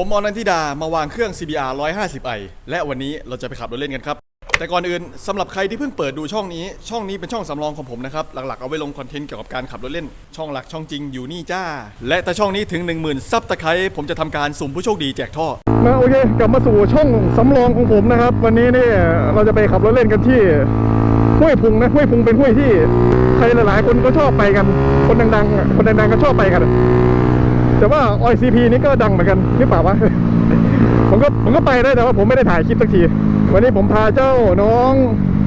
ผมอนันทิดามาวางเครื่อง CBR 150i และวันนี้เราจะไปขับรถเล่นกันครับ แต่ก่อนอื่นสำหรับใครที่เพิ่งเปิดดูช่องนี้ ช่องนี้เป็นช่องสำรองของผมนะครับ หลักๆเอาไว้ลงคอนเทนต์เกี่ยวกับการขับรถเล่น ช่องหลักช่องจริงอยู่นี่จ้า และถ้าช่องนี้ถึง 10,000 ซับตะไคร้ผมจะทำการสุ่มผู้โชคดีแจกท่อ มาโอเคกลับมาสู่ช่องสำรองของผมนะครับ วันนี้นี่เราจะไปขับรถเล่นกันที่ห้วยพุงนะห้วยพุงเป็นห้วยที่ใครหลายๆ คนก็ชอบไปกัน คนดังๆ คนดังๆก็ชอบไปกัน แต่ว่า OICP นี่ก็ดังเหมือนกันหรือเปล่าวะผมก็ผมก็ไปได้แต่ว่าผมไม่ได้ถ่ายคลิปสักที วันนี้ผมพาเจ้าน้อง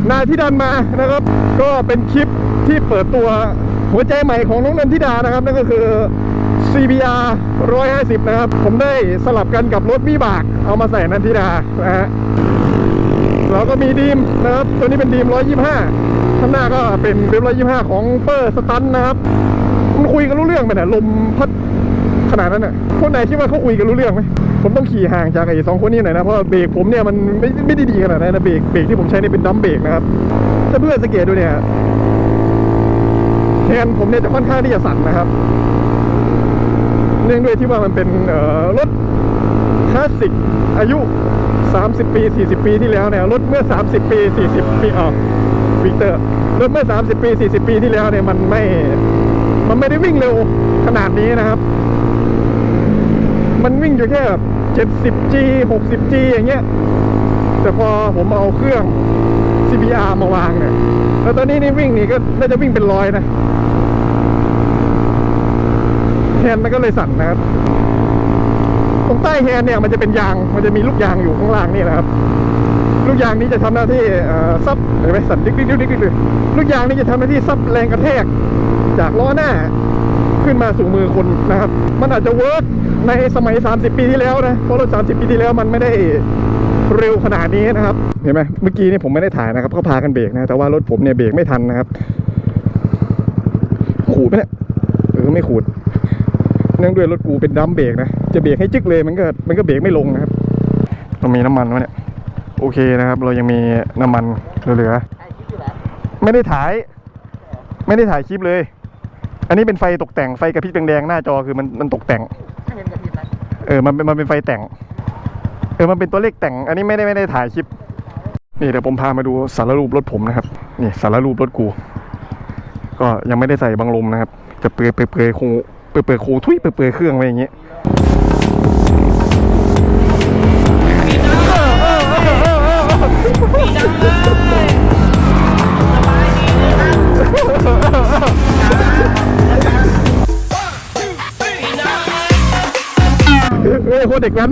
นาทิดันมานะครับ ก็เป็นคลิปที่เปิดตัวหัวใจใหม่ของน้องนันทิดานะครับนั่นก็คือ CBR 150 นะครับ ผมได้สลับกันกับรถวิบาก เอามาใส่นันทิดานะฮะเราก็มีดีมนะครับ ตัวนี้เป็นดีม 125 ข้างหน้าก็เป็นดีม125 ของเปอร์สตันนะครับ มันคุยกันรู้เรื่องไหมเนี่ยลมพัด ขนาดนั้นน่ะคนไหนคิดว่าเขาคุยกันรู้เรื่องไหมผมต้องขี่ห่างจากไอ้สองคนนี้หน่อยนะเพราะเบรกผมเนี่ยมันไม่ไม่ได้ดีขนาดนั้นนะเบรกเบรกที่ผมใช้เนี่ยเป็นดัมเบรกนะครับถ้าเพื่อนสังเกตดูเนี่ยแทนผมเนี่ยจะค่อนข้างที่จะสั่นนะครับ เนื่องด้วยที่ว่ามันเป็นเอ่อรถคลาสสิกอายุ 30 ปี 40 ปีที่แล้วเนี่ยรถเมื่อ 30 ปี 40 ปีอ๋อวิกเตอร์รถเมื่อ 30 ปี 40 ปีที่แล้วเนี่ยมันไม่ มันไม่ได้วิ่งเร็วขนาดนี้นะครับ มันวิ่งอยู่แค่แบบ 70G 60G อย่างเงี้ย แต่พอผมเอาเครื่อง CBR มาวางเนี่ย แล้วตอนนี้นี่วิ่งนี่ก็น่าจะวิ่งเป็นร้อยนะแฮนด์มันก็เลยสั่นนะครับ ตรงใต้แฮนด์เนี่ยมันจะเป็นยาง มันจะมีลูกยางอยู่ข้างล่างนี่นะครับ ลูกยางนี้จะทำหน้าที่ซับเห็นไหมสั่นดิ๊กดิ๊กดิ๊กดิ๊กเลยลูกยางนี้จะทำหน้าที่ซับแรงกระแทกจากล้อหน้า ขึ้นมาสู่มือคนนะครับ มันอาจจะเวิร์กในสมัย 30 ปีที่แล้วนะ เพราะรถ 30 ปีที่แล้วมันไม่ได้เร็วขนาดนี้นะครับ เห็นไหมเมื่อกี้นี่ผมไม่ได้ถ่ายนะครับเขาพากันเบรกนะ แต่ว่ารถผมเนี่ยเบรกไม่ทันนะครับ ขูดไหมเนี่ยเออไม่ขูด เนื่องด้วยรถกูเป็นดัมเบรกนะ จะเบรกให้จึกเลยมันก็มันก็เบรกไม่ลงนะครับ เรามีน้ำมันวะเนี่ย โอเคนะครับ เรายังมีน้ำมันเหลือ ไม่ได้ถ่าย ไม่ได้ถ่ายคลิปเลย อันนี้เป็นไฟตกแต่งไฟกระพริบแดงๆหน้าจอคือมันมันตกแต่ง ไม่เห็นกระพริบนะเออมันเป็นมันเป็นไฟแต่ง เออมันเป็นตัวเลขแต่ง อันนี้ไม่ได้ไม่ได้ถ่ายคลิป นี่เดี๋ยวผมพามาดูสารรูปรถผมนะครับ นี่สารรูปรถกู ก็ยังไม่ได้ใส่บังลมนะครับ จะเปลือยเปลือยเปลือยคูเปลือยเปลือยคูทุยเปลือยเปลือยเครื่องไว้อย่างงี้เฮ้ย โคตรเด็กนั้น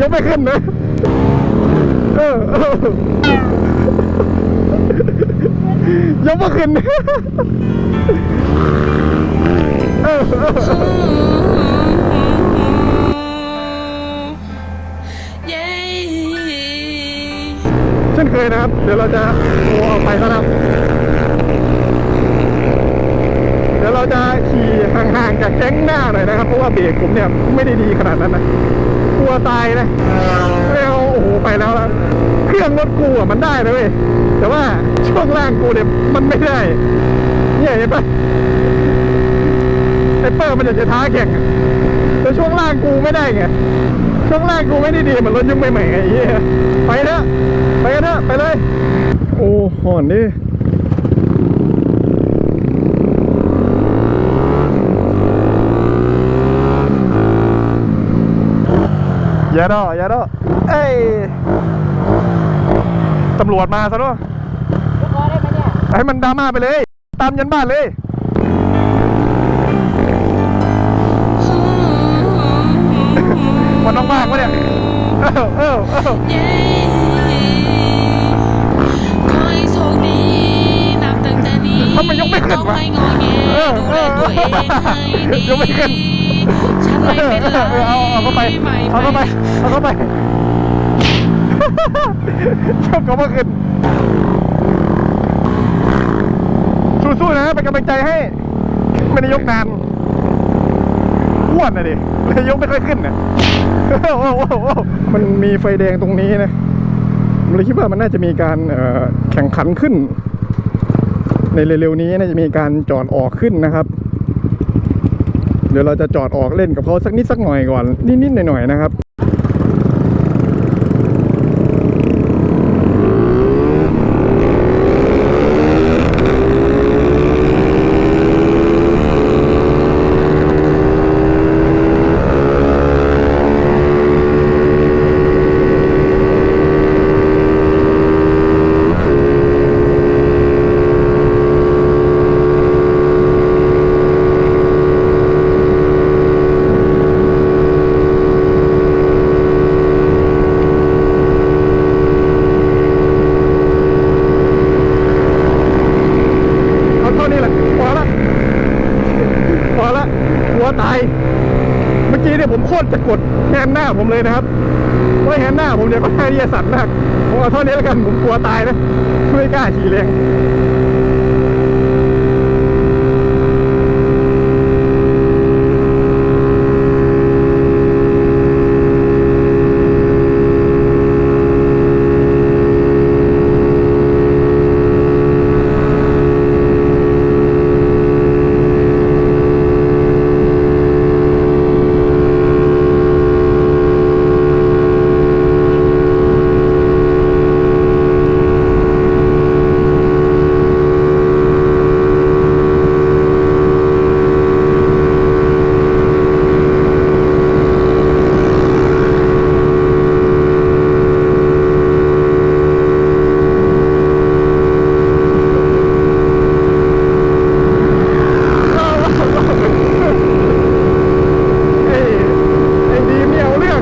ยังไม่ขึ้นนะเออเออยังไม่ขึ้นเออเออเย้เช่นเคยนะครับ เดี๋ยวเราจะโออกไปนะครับ เราจะขี่ห่างๆจากแก๊งหน้าหน่อยนะครับ เพราะว่าเบรกผมเนี่ยไม่ได้ดีขนาดนั้นนะกลัวตายนะไม่เอาโอ้โหไปแล้วนะเครื่องรถกูอะมันได้นะเว้ยแต่ว่าช่วงล่างกูเนี่ยมันไม่ได้เนี่ยเห็นปะไอเปอร์มันอยากจะท้าแข่งแต่ช่วงล่างกูไม่ได้ไงช่วงล่างกูไม่ได้ดีเหมือนรถยุคใหม่ๆไงไอ้เหี้ยไปเถอะไปกันเถอะไปเลย โอ้หอนดิ อย่าดออย่าดอเอ้ยตำรวจมาซะด้วยลูกคอได้ไหมเนี่ย ให้มันดราม่าไปเลย ตามยันบ้านเลยมันต้องมากวะเนี่ยเออเออเออเย้ขอให้โชคดีนับตั้งแต่นี้ทำไมยกไม่ขึ้นวะต้องไม่งอแงเออดูเอแลอตัวเองให้ดี ยกไม่ขึ้น ฉันไม่เป็นไรเออเอาเอาเข้าไปม่เอาเข้าไปเอาเข้าไปชอบเขามาขึ้นสู้ๆนะเป็นกำลังใจให้ ไม่ได้ยกนานอ้วนนะดิเลยยกไม่ค่อยขึ้นนะโอ้โหโอ้โหมันมีไฟแดงตรงนี้นะผมเลยคิดว่ามันน่าจะมีการเอ่อแข่งขันขึ้น ในเร็วๆนี้น่าจะมีการจอดออกขึ้นนะครับ เดี๋ยวเราจะจอดออกเล่นกับเขาสักนิดสักหน่อยก่อนนิดๆหน่อยๆนะครับ เอาเท่านี้แหละพอละพอละหัว ตาย เมื่อกี้เนี่ยผมโคตรจะกดแฮนด์หน้าผมเลยนะครับเพราะแฮนด์หน้าผมเนี่ยก็แค่ที่จะสั่นมากผมเอาเท่านี้แล้วกันผมกลัวตายนะไม่กล้าขี่แรงไอ้ไอ้ดีมเนี่ยเอาเรื่อง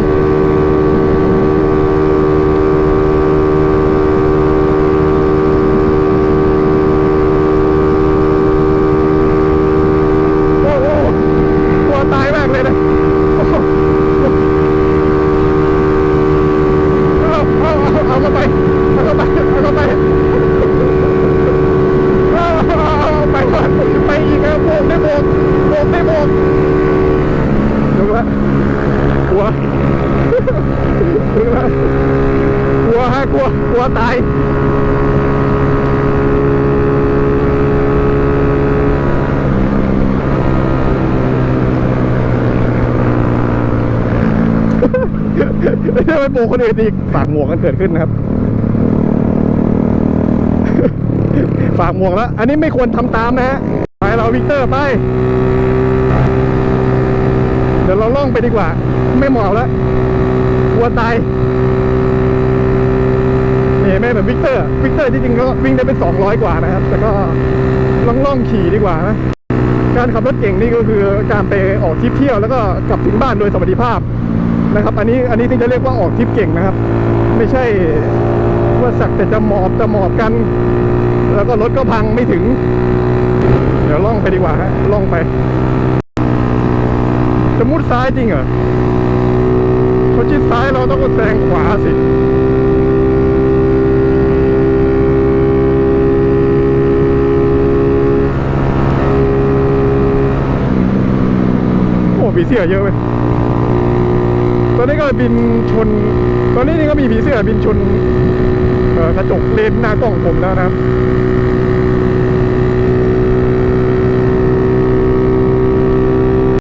โอ้โหกลัวตายมากเลยนะโอ้โหเอาเอาเอาเอาเข้าไป เอาเข้าไป เอาเข้าไป เอาเอาเอาเอาไปก่อนไปอีกครับโบกได้โบกโบกได้โบกดูละกลัวดูละกลัวฮะกลัว กลัวตาย ไม่ได้ไปโบกคนอื่นอีกฝากหมวกกันเกิดขึ้นนะครับ ฝากหมวกแล้ว อันนี้ไม่ควรทำตามนะฮะ ไปเราวิกเตอร์ไป เดี๋ยวเราล่องไปดีกว่า ไม่เหมาะแล้วกลัวตายนี่เห็นไหมเหมือนวิกเตอร์ วิกเตอร์ที่จริงก็วิ่งได้เป็น200กว่านะครับ แต่ก็ล่องล่องๆขี่ดีกว่านะการขับรถเก่งนี่ก็คือการไปออกทริปเที่ยวแล้วก็กลับถึงบ้านโดยสวัสดิภาพ นะครับ อันนี้อันนี้ถึงจะเรียกว่าออกทริปเก่งนะครับ ไม่ใช่ว่าสักแต่จะหมอบจะหมอบกัน แล้วก็รถก็พังไม่ถึง เดี๋ยวล่องไปดีกว่าฮะล่องไป จะมุดซ้ายจริงเหรอเขาชิดซ้ายเราต้องแซงขวาสิโอ้ผีเสื้อเยอะเว้ย อนนี้ก็บินชน ตอนนี้นี่ก็มีผีเสื้อบินชนกระจกเลนหน้ากล้องผมแล้วนะครับ